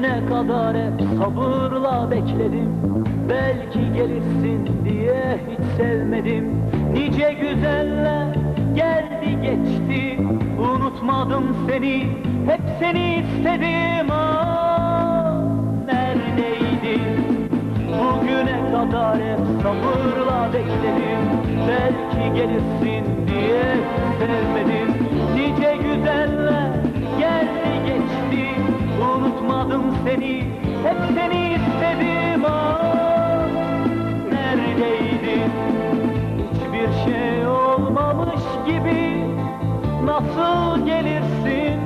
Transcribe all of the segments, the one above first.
Bugüne kadar hep sabırla bekledim. Belki gelirsin diye hiç sevmedim. Nice güzeller geldi geçti. Unutmadım seni hep seni istedim. Ah, Neredeydin Bugüne kadar hep sabırla bekledim. Belki gelirsin diye sevmedim Unutmadım seni hep seni istedim. Ah Neredeydin hiçbir şey olmamış gibi Nasıl gelirsin?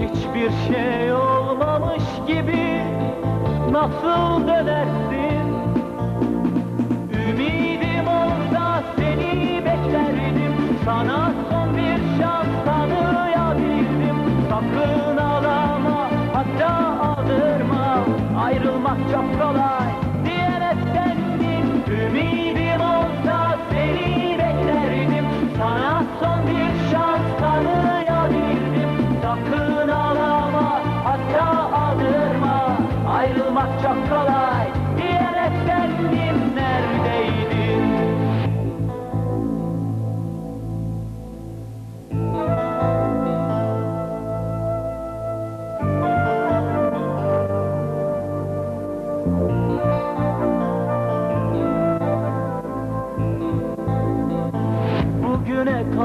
Hiçbir şey olmamış gibi nasıl dönersin? Ümidim olsa seni beklerdim. Sana Ayrılmak çok kolay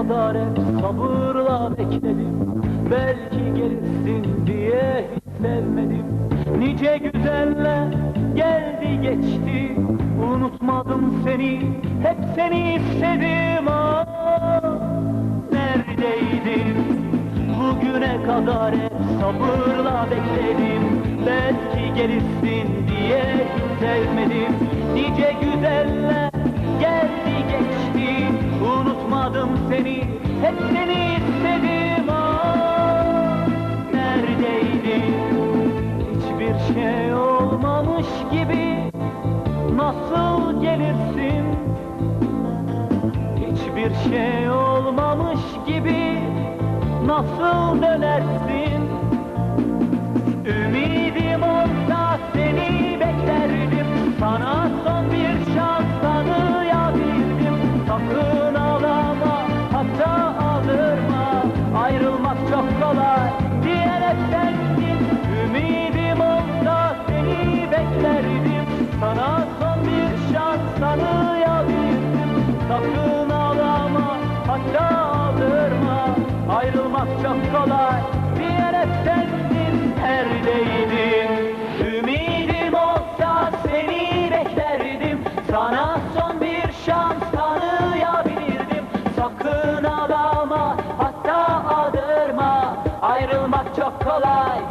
Hep sabırla bekledim. Belki gelirsin diye hiç sevmedim. Nice güzeller geldi geçti. Unutmadım seni hep seni istedim ah Neredeydin Bugüne kadar hep sabırla bekledim. Belki gelirsin diye hiç sevmedim. Nice güzeller geldi geçti. Unutmadım seni hep seni istedim ah Neredeydin Hiçbir şey olmamış gibi Nasıl gelirsin? Hiçbir şey olmamış gibi nasıl dönersin? Ayrılmak çok kolay. Diyerek sendin neredeydin Ümidim olsa seni beklerdim. Sana son bir şans tanıyabilirdim. Sakın ağlama hatta aldırma. Ayrılmak çok kolay